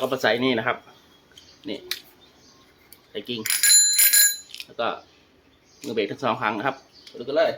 ก็มาใส่นี่นะครับ นี่ใส่กิ้ง แล้วก็มือเบรกทั้งสองครั้งนะครับดูกันเลย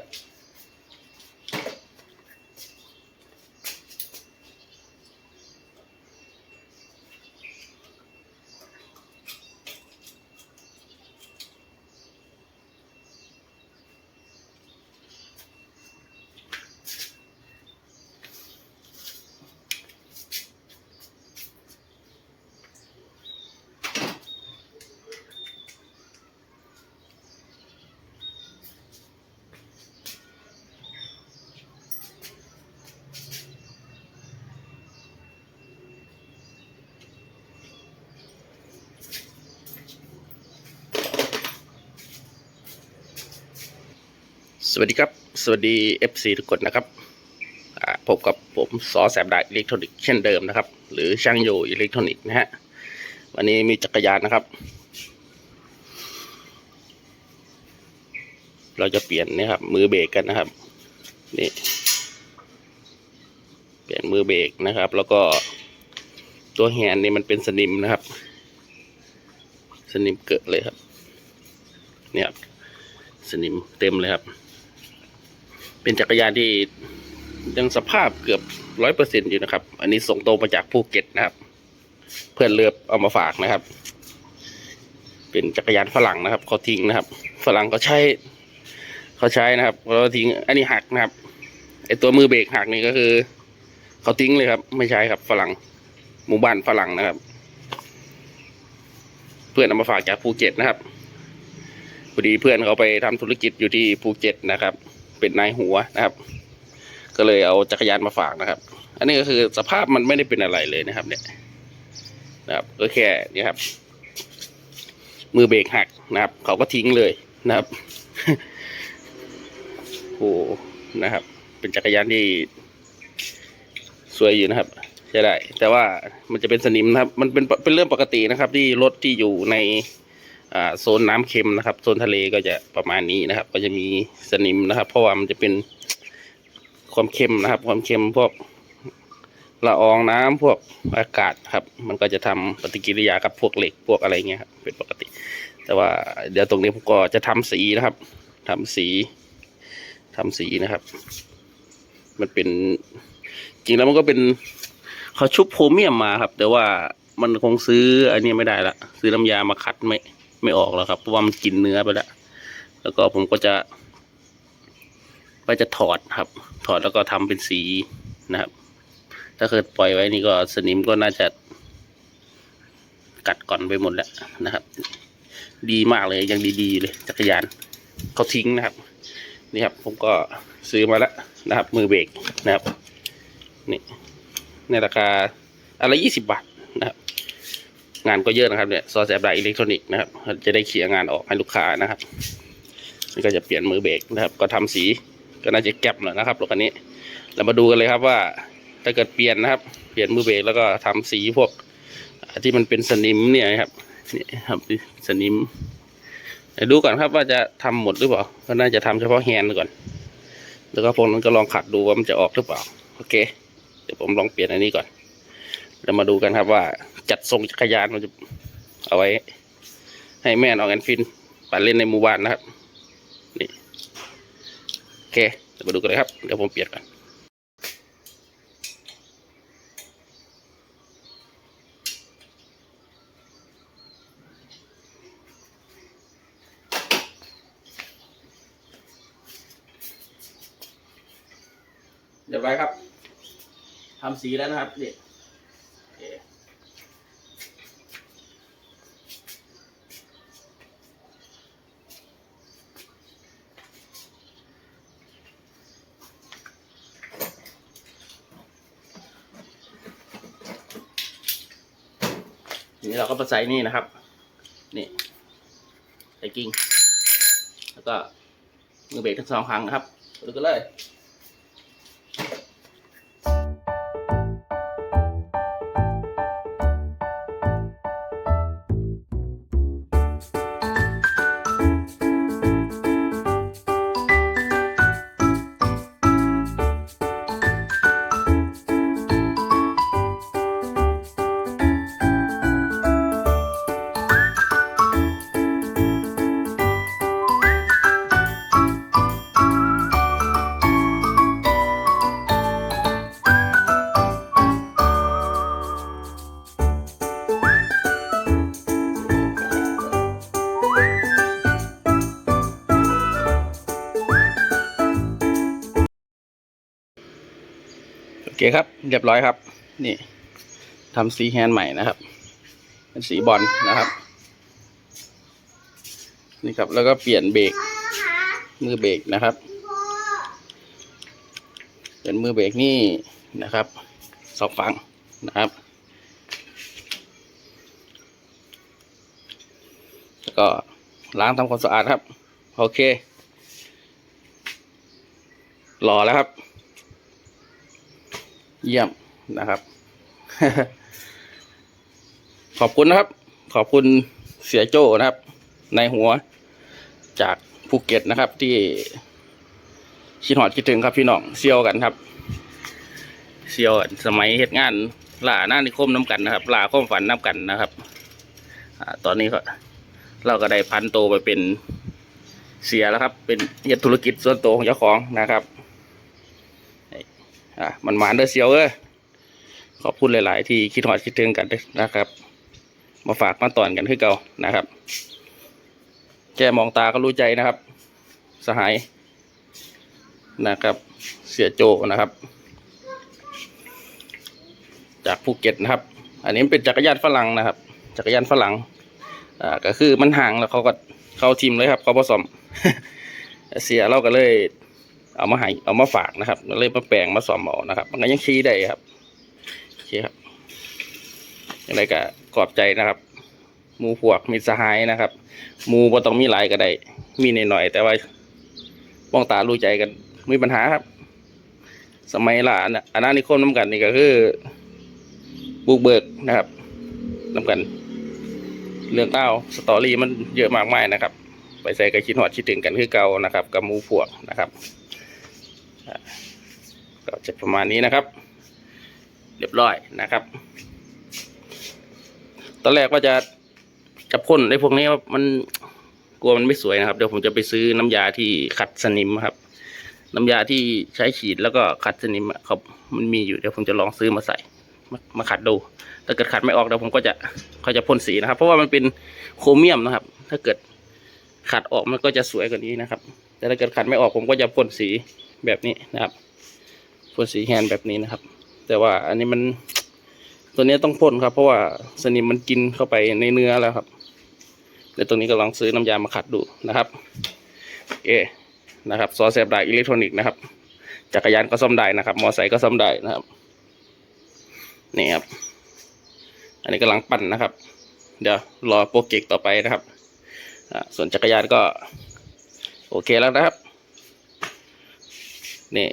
สวัสดีครับ สวัสดี FC ทุกคนนะครับพบกับผมซอแสบดาอิเล็กทรอนิกส์เช่นเดิมนะครับ หรือช่างโยอิเล็กทรอนิกส์นะฮะวันนี้มีจักรยานนะครับ เราจะเปลี่ยนนี่ครับ มือเบรกกันนะครับนี่เปลี่ยนมือเบรกนะครับ แล้วก็ตัวแฮนด์นี่มันเป็นสนิมนะครับ สนิมเกิดเลยครับ เนี่ยครับสนิมเต็มเลยครับ เป็นจักรยานที่ยังสภาพเกือบร้อยเปอร์เซ็นอยู่นะครับ อันนี้ส่งตรงมาจากภูเก็ตนะครับ เพื่อนเลือบเอามาฝากนะครับ เป็นจักรยานฝรั่งนะครับเขาทิ้งนะครับ ฝรั่งเขาใช้เขาใช้นะครับเขาทิ้ง อันนี้หักนะครับไอตัวมือเบรกหักนี่ก็คือเขาทิ้งเลยครับ ไม่ใช้ครับฝรั่งหมู่บ้านฝรั่งนะครับ เพื่อนเอามาฝากจากภูเก็ตนะครับพอดีเพื่อนเขาไปทำธุรกิจอยู่ที่ภูเก็ตนะครับ เป็นนายหัวนะครับ ก็เลยเอาจักรยานมาฝากนะครับ อันนี้ก็คือสภาพมันไม่ได้เป็นอะไรเลยนะครับ เนี่ยนะครับก็แค่นี่ครับ มือเบรกหักนะครับ เขาก็ทิ้งเลยนะครับโอ้นะครับ เป็นจักรยานที่สวยอยู่นะครับใช้ได้ แต่ว่ามันจะเป็นสนิมนะครับ มันเป็นเป็นเรื่องปกตินะครับ ที่รถที่อยู่ใน โซนน้ำเค็มนะครับโซนทะเลก็จะประมาณนี้นะครับ ก็จะมีสนิมนะครับ เพราะว่ามันจะเป็นความเค็มนะครับ ความเค็มพวกละอองน้ำพวกอากาศครับ มันก็จะทำปฏิกิริยากับพวกเหล็กพวกอะไรเงี้ยครับเป็นปกติ แต่ว่าเดี๋ยวตรงนี้ผมก็จะทำสีนะครับทำสีทำสีนะครับ มันเป็น จริงแล้วมันก็เป็นเขาชุบโพรเมียมมาครับ แต่ว่ามันคงซื้ออันนี้ไม่ได้ละซื้อน้ำยามาขัดไม่ ไม่ออกแล้วครับเพราะว่ามันกินเนื้อไปแล้วแล้วก็ผมก็จะก็จะถอดครับ ถอดแล้วก็ทำเป็นสีนะครับ ถ้าเกิดปล่อยไว้นี่ก็สนิมก็น่าจะกัดก่อนไปหมดแล้วนะครับ ดีมากเลยยังดีๆเลยจักรยานเขาทิ้งนะครับ นี่ครับผมก็ซื้อมาแล้วนะครับ มือเบรกนะครับนี่ในราคาอะไรยี่สิบบาทนะครับ งานก็เยอะนะครับเนี่ยซอสแสบดาอิเล็กทรอนิกส์นะครับจะได้เขี่ยงานออกให้ลูกค้านะครับนี่ก็จะเปลี่ยนมือเบรกนะครับ ก็ทำสีก็น่าจะแก็บหน่อยนะครับรถคันนี้ เรามาดูกันเลยครับว่าถ้าเกิดเปลี่ยนนะครับ เปลี่ยนมือเบรกแล้วก็ทำสีพวกที่มันเป็นสนิมเนี่ยครับนี่ครับสนิมดูก่อนครับว่าจะทำหมดหรือเปล่า ก็น่าจะทำเฉพาะแฮนด์ก่อน แล้วก็พวกนั้นก็ลองขัดดูว่ามันจะออกหรือเปล่า โอเค เดี๋ยวผมลองเปลี่ยนอันนี้ก่อน เรามาดูกันครับว่าจัดทรงจักรยานมันจะเอาไว้ ให้แม่น้องแอนฟินปั่นเล่นในหมู่บ้านนะครับ นี่โอเคเดี๋ยวมาดูกันเลยครับ เดี๋ยวผมเปลี่ยนก่อนเดี๋ยวไปครับทำสีแล้วนะครับนี่ นี้เราก็มาใส่นี่นะครับ นี่ใส่กิ้ง แล้วก็มือเบรกทั้งสองครั้งนะครับดูกันเลย เคครับ เรียบร้อยครับ นี่ทำสีแฮนด์ใหม่นะครับ เป็นสีบอลนะครับ นี่ครับแล้วก็เปลี่ยนเบรกมือเบรกนะครับเป็นมือเบรกนี่นะครับสองฝั่งนะครับ แล้วก็ล้างทำความสะอาดครับ โอเค รอแล้วครับ เยี่ยมนะครับ ขอบคุณนะครับ ขอบคุณเสียโจ้นะครับ ในหัวจากภูเก็ตนะครับ ที่คิดหอดคิดถึงครับพี่น้องเซียวกันครับเซียวกันสมัยเหตุงานล่าหน้านิคมน้ำกันนะครับล่าข้อมฝันน้ำกันนะครับอตอนนี้ก็เราก็ได้พันโตไปเป็นเสียแล้วครับ เป็นเฮ็ดธุรกิจส่วนตัวของเจ้าของนะครับ อ่ามันหมานเด้อเซียวเอ้ยขอบคุณหลาย ๆ ที่คิดหอดคิดถึงกันนะครับ มาฝากมาตอนกันให้เก่านะครับแค่มองตาก็รู้ใจนะครับ สหายนะครับ เสียโจนะครับ จากภูเก็ตนะครับ อันนี้เป็นจักรยานฝรั่งนะครับ จักรยานฝรั่งอ่าก็คือมันห่างแล้วเขาก็เข้าทีมเลยครับเขาผสมเสียเราก็เลย เอามาให้เอามาฝากนะครับเลยมาแปลงมาซ่อมเอนะครับ มันก็ยังขี่ได้ครับโอเครับยังไงก็ขอบใจนะครับหมูพวกมีสหายนะครับหมูบ่ต้องมีหลายก็ได้มีหน่อยๆแต่ว่าป้องตารู้ใจกันมีปัญหาครับ สมัยล่ะอันอันนั้นนิคมน้ำกันนี่ก็คือ บุกเบิกนะครับน้ำกัน เรื่องเล่าสตอรี่มันเยอะมากมายนะครับ ไปใส่กระชินหอดคิดถึงกันคือเก่านะครับกับมูพวกนะครับ ก็จะประมาณนี้นะครับ เรียบร้อยนะครับ ตอนแรกว่าจะจะพ่นไอ้พวกนี้ว่ามันกลัวมันไม่สวยนะครับ เดี๋ยวผมจะไปซื้อน้ำยาที่ขัดสนิมครับ น้ำยาที่ใช้ฉีดแล้วก็ขัดสนิมครับ มันมีอยู่เดี๋ยวผมจะลองซื้อมาใส่มามาขัดดูถ้าเกิดขัดไม่ออกเดี๋ยวผมก็จะก็จะพ่นสีนะครับ เพราะว่ามันเป็นโครเมียมนะครับ ถ้าเกิดขัดออกมันก็จะสวยกว่านี้นะครับ แต่ถ้าเกิดขัดไม่ออกผมก็จะพ่นสีแบบนี้นะครับ พ่นสีแฮนแบบนี้นะครับ แต่ว่าอันนี้มันตัวนี้ต้องพ่นครับ เพราะว่าสนิมมันกินเข้าไปในเนื้อแล้วครับเดี๋ยวตรงนี้ก็ลองซื้อน้ำยามาขัดดูนะครับโอเคนะครับซอเสียบได้อิเล็กทรอนิกส์นะครับ จักรยานก็ซ่อมได้นะครับ มอไซค์ก็ซ่อมได้นะครับนี่ครับ อันนี้กำลังปั่นนะครับ เดี๋ยวรอโปรเจกต์ต่อไปนะครับส่วนจักรยานก็ โอเคแล้วนะครับนี่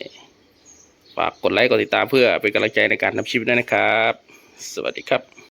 ฝากกดไลค์กดติดตามเพื่อเป็นกำลังใจในการทำคลิปด้วยนะครับ สวัสดีครับ